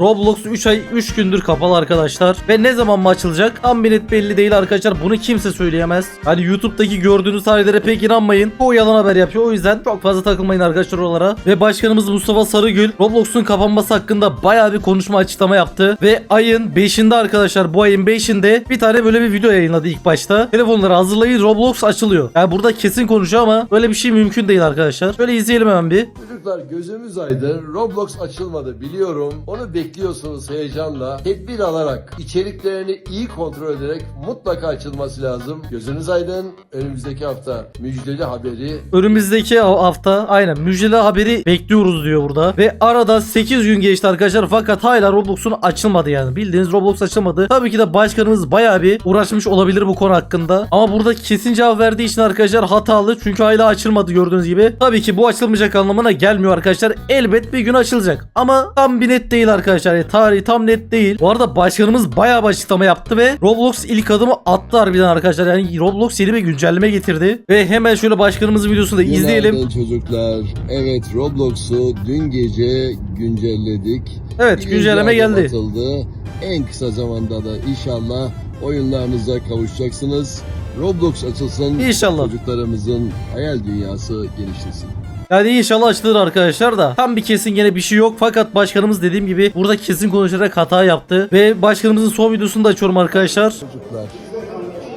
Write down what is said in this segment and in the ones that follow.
Roblox 3 ay 3 gündür kapalı arkadaşlar. Ve ne zaman mı açılacak? Tam bir net belli değil arkadaşlar. Bunu kimse söyleyemez. Hani YouTube'daki gördüğünüz tarihlere pek inanmayın. O yalan haber yapıyor. O yüzden çok fazla takılmayın arkadaşlar oralara. Ve başkanımız Mustafa Sarıgül Roblox'un kapanması hakkında bayağı bir konuşma açıklama yaptı. Ve ayın 5'inde arkadaşlar bu ayın 5'inde bir tane böyle bir video yayınladı ilk başta. Telefonları hazırlayın Roblox açılıyor. Yani burada kesin konuşuyor ama böyle bir şey mümkün değil arkadaşlar. Şöyle izleyelim hemen bir. Çocuklar gözümüz aydın. Roblox açılmadı biliyorum. Onu bekliyorsunuz heyecanla. Tedbir alarak, içeriklerini iyi kontrol ederek mutlaka açılması lazım. Gözünüz aydın. Önümüzdeki hafta müjdeli haberi Önümüzdeki hafta aynen müjdeli haberi bekliyoruz diyor burada. Ve arada 8 gün geçti arkadaşlar fakat hala Roblox'un açılmadı yani. Bildiğiniz Roblox açılmadı. Tabii ki de başkanımız bayağı bir uğraşmış olabilir bu konu hakkında. Ama burada kesin cevap verdiği için arkadaşlar hatalı. Çünkü hala açılmadı gördüğünüz gibi. Tabii ki bu açılmayacak anlamına gelmiyor arkadaşlar. Elbet bir gün açılacak. Ama tam bir net değil arkadaşlar. Yani tarihi tam net değil. Bu arada başkanımız bayağı bir açıklama yaptı ve Roblox ilk adımı attı harbiden arkadaşlar. Yani Roblox yeni bir güncelleme getirdi. Ve hemen şöyle başkanımızın videosunu da izleyelim. Günaydın çocuklar. Evet Roblox'u dün gece güncelledik. Evet güncelleme geldi. atıldı. En kısa zamanda da inşallah oyunlarınıza kavuşacaksınız. Roblox açılsın. İnşallah. Çocuklarımızın hayal dünyası genişlesin. Yani inşallah açılır arkadaşlar da tam bir kesin gene bir şey yok fakat başkanımız dediğim gibi burada kesin konuşarak hata yaptı ve başkanımızın son videosunu da açıyorum arkadaşlar. Çocuklar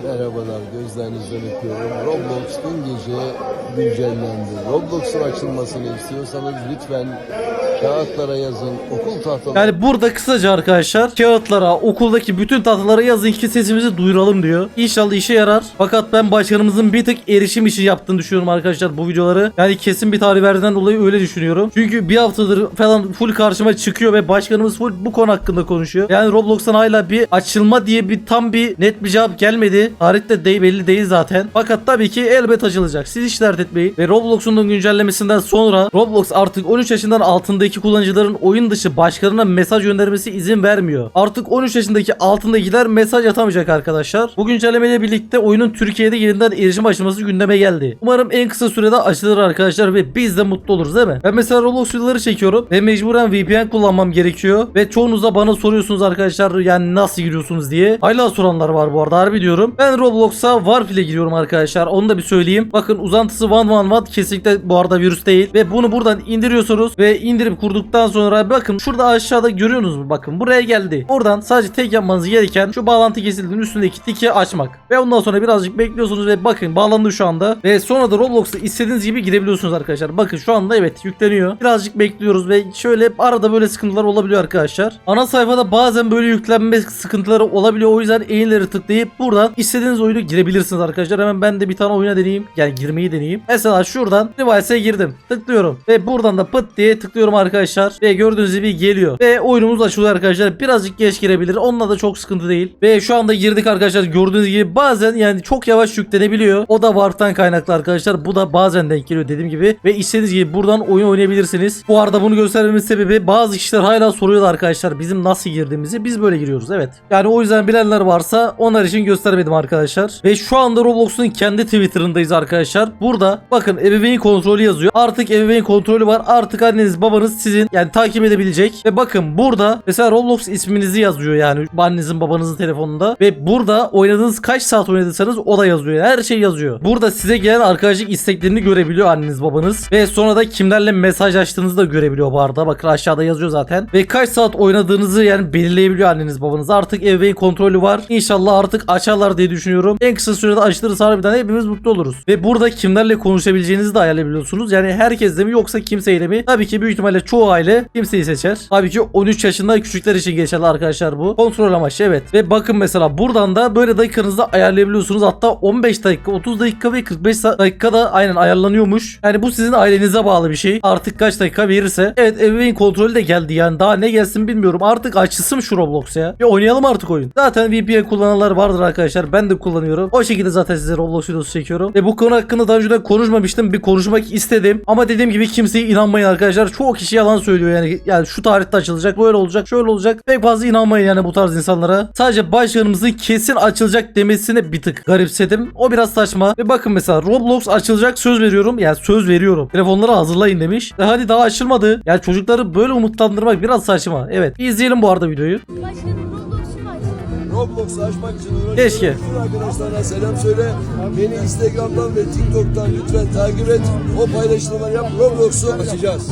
merhabalar gözlerinizden öpüyorum. Roblox dün gece güncellendi. Roblox'un açılmasını istiyorsanız lütfen kağıtlara yazın. Okul tahtaları Yani burada kısaca arkadaşlar kağıtlara okuldaki bütün tahtalara yazın ki sesimizi duyuralım diyor. İnşallah işe yarar. Fakat ben başkanımızın bir tık erişim işi yaptığını düşünüyorum arkadaşlar bu videoları. Yani kesin bir tarih verdiğinden dolayı öyle düşünüyorum. Çünkü bir haftadır falan full karşıma çıkıyor ve başkanımız full bu konu hakkında konuşuyor. Yani Roblox'tan hala bir açılma diye bir tam bir net bir cevap gelmedi. Tarih de değil belli değil zaten. Fakat tabii ki elbet açılacak. Siz hiç dert etmeyin. Ve Roblox'un güncellemesinden sonra Roblox artık 13 yaşından altındaki kullanıcıların oyun dışı başkalarına mesaj göndermesi izin vermiyor. Artık 13 yaşındaki altındakiler mesaj atamayacak arkadaşlar. Bu güncellemeyle birlikte oyunun Türkiye'de yeniden erişim açılması gündeme geldi. Umarım en kısa sürede açılır arkadaşlar ve biz de mutlu oluruz değil mi? Ben mesela Roblox videoları çekiyorum ve mecburen VPN kullanmam gerekiyor ve çoğunuz da bana soruyorsunuz arkadaşlar yani nasıl giriyorsunuz diye. Hala soranlar var bu arada harbi diyorum. Ben Roblox'a Warp ile giriyorum arkadaşlar. Onu da bir söyleyeyim. Bakın uzantısı 111 kesinlikle bu arada virüs değil ve bunu buradan indiriyorsunuz ve indirip kurduktan sonra bakın şurada aşağıda görüyorsunuz mu? Bakın buraya geldi. Oradan sadece tek yapmanız gereken şu bağlantı kesildiğinin üstündeki tiki açmak. Ve ondan sonra birazcık bekliyorsunuz ve bakın bağlandı şu anda. Ve sonra da Roblox'a istediğiniz gibi girebiliyorsunuz arkadaşlar. Bakın şu anda evet yükleniyor. Birazcık bekliyoruz ve şöyle arada böyle sıkıntılar olabiliyor arkadaşlar. Ana sayfada bazen böyle yüklenme sıkıntıları olabiliyor. O yüzden eğimleri tıklayıp buradan istediğiniz oyunu girebilirsiniz arkadaşlar. Hemen ben de bir tane oyuna deneyeyim. Yani girmeyi deneyeyim. Mesela şuradan Device'e girdim. Tıklıyorum. Ve buradan da pıt diye tıklıyorum arkadaşlar. Ve gördüğünüz gibi geliyor. Ve oyunumuz açılıyor arkadaşlar. Birazcık geç girebilir. Onunla da çok sıkıntı değil. Ve şu anda girdik arkadaşlar. Gördüğünüz gibi bazen yani çok yavaş yüklenebiliyor. O da Warp'tan kaynaklı arkadaşlar. Bu da bazen denk geliyor dediğim gibi. Ve istediğiniz gibi buradan oyun oynayabilirsiniz. Bu arada bunu göstermemin sebebi bazı kişiler hala soruyorlar arkadaşlar bizim nasıl girdiğimizi. Biz böyle giriyoruz evet. Yani o yüzden bilenler varsa onlar için göstermedim arkadaşlar. Ve şu anda Roblox'un kendi Twitter'ındayız arkadaşlar. Burada bakın ebeveyn kontrolü yazıyor. Artık ebeveyn kontrolü var. Artık anneniz babanız sizin yani takip edebilecek. Ve bakın burada mesela Roblox isminizi yazıyor yani annenizin babanızın telefonunda. Ve burada oynadığınız kaç saat oynadıysanız o da yazıyor. Her şey yazıyor. Burada size gelen arkadaşlık isteklerini görebiliyor anneniz babanız. Ve sonra da kimlerle mesaj açtığınızı da görebiliyor bu. Bakın aşağıda yazıyor zaten. Ve kaç saat oynadığınızı yani belirleyebiliyor anneniz babanız. Artık ebeveyn kontrolü var. İnşallah artık açarlar diye düşünüyorum. En kısa sürede açılırsa harbiden hepimiz mutlu oluruz. Ve burada kimlerle konuşabileceğinizi de ayarlayabiliyorsunuz. Yani herkesle mi yoksa kimseyle mi? Tabii ki büyük ihtimalle çoğu aile kimseyi seçer. Tabii ki 13 yaşında küçükler için geçerli arkadaşlar bu. Kontrol amaçlı evet. Ve bakın mesela buradan da böyle dakikanızda ayarlayabiliyorsunuz. Hatta 15 dakika, 30 dakika ve 45 dakika da aynen ayarlanıyormuş. Yani bu sizin ailenize bağlı bir şey. Artık kaç dakika verirse. Evet ebeveyn kontrolü de geldi yani. Daha ne gelsin bilmiyorum. Artık açılsın şu Roblox ya. Bir oynayalım artık oyun. Zaten VPN kullananlar vardır arkadaşlar. Ben de kullanıyorum. O şekilde zaten size Roblox videosu çekiyorum. Ve bu konu hakkında daha önceden konuşmamıştım. Bir konuşmak istedim. Ama dediğim gibi kimseye inanmayın arkadaşlar. Çoğu kişi yalan söylüyor yani. Yani şu tarihte açılacak, böyle olacak, şöyle olacak. Pek fazla inanmayın yani bu tarz insanlara. Sadece başkanımızın kesin açılacak demesine bir tık garipsedim. O biraz saçma. Ve bakın mesela Roblox açılacak söz veriyorum. Yani söz veriyorum. Telefonları hazırlayın demiş. E hadi daha açılmadı. Yani çocukları böyle umutlandırmak biraz saçma. Evet. İzleyelim bu arada videoyu. Açtı? Roblox'u açmak için uğraşıyorum. Keşke. Bütün arkadaşlarına selam söyle. Beni Instagram'dan ve TikTok'tan lütfen takip et. O paylaşımları yap. Roblox'u açacağız.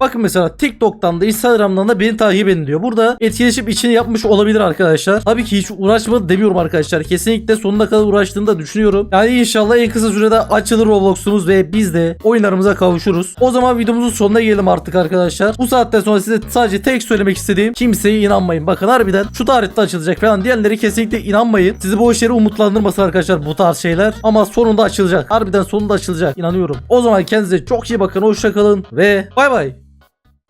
Bakın mesela TikTok'tan da Instagram'dan da beni takip edin diyor. Burada etkileşim için yapmış olabilir arkadaşlar. Tabii ki hiç uğraşmadı demiyorum arkadaşlar. Kesinlikle sonuna kadar uğraştığını da düşünüyorum. Yani inşallah en kısa sürede açılır Roblox'umuz ve biz de oyunlarımıza kavuşuruz. O zaman videomuzun sonuna gelelim artık arkadaşlar. Bu saatten sonra size sadece tek söylemek istediğim kimseye inanmayın. Bakın harbiden şu tarihte açılacak falan diyenleri kesinlikle inanmayın. Sizi bu işleri umutlandırmasın arkadaşlar bu tarz şeyler. Ama sonunda açılacak. Harbiden sonunda açılacak. İnanıyorum. O zaman kendinize çok iyi bakın. Hoşçakalın ve bay bay.